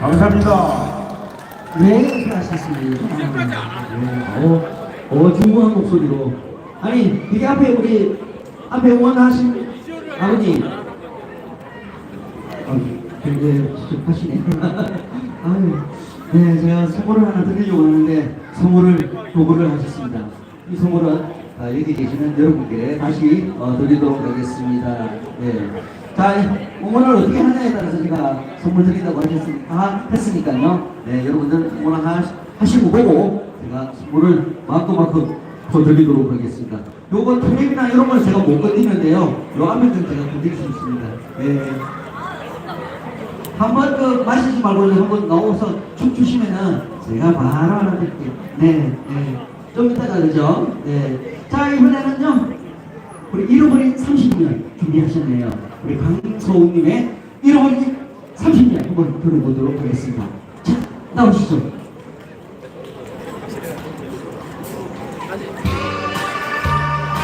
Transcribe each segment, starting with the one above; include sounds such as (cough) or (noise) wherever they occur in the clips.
감사합니다. 네, 수고하셨습니다. 네, 어, 어, 중후한 목소리로. 아니, 이게 앞에 우리, 앞에 원하신 아버님. 어, 굉장히 하시네. (laughs) 아유, 네, 제가 선물을 하나 드리려고 하는데, 선물을 요구를 하셨습니다. 이 선물은 아, 여기 계시는 여러분께 다시 어, 드리도록 하겠습니다. 네. 자, 응원을 어떻게 하냐에 따라서 제가 선물 드린다고 하셨으니까, 아, 했으니까요. 네, 여러분들 응원 하시고 보고 제가 선물을 마음만큼 더 드리도록 하겠습니다. 요거 텔레비나 이런 걸 제가 못 건드리는데요. 요 앞에 좀 제가 건드릴 수 있습니다. 네. 한번 그 마시지 말고 한번 나오서 춤추시면은 제가 바로 알아드릴게요. 네, 네. 좀 이따가 그죠? 네. 자, 이번에는요. 우리 잃어버린 30년 준비하셨네요. 우리 강소우님의 잃어버린 30년 한번 들어보도록 하겠습니다. 자, 나오시죠.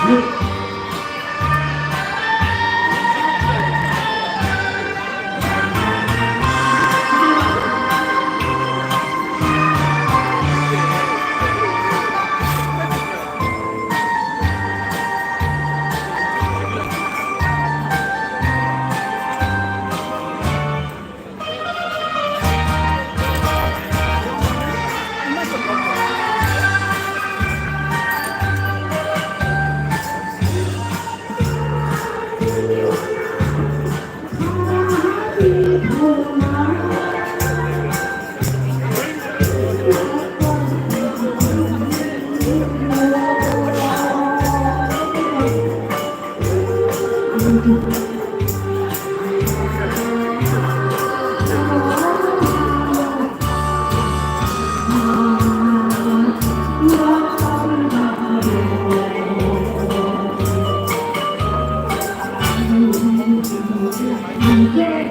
네. 네,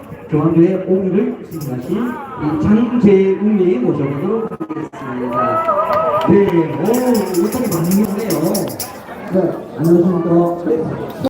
교황교회 수행하신 이 장재웅님 모셔보도록 하겠습니다. 네, 오, 오늘이 많이 오네요. 네, 안녕하십니까. 네.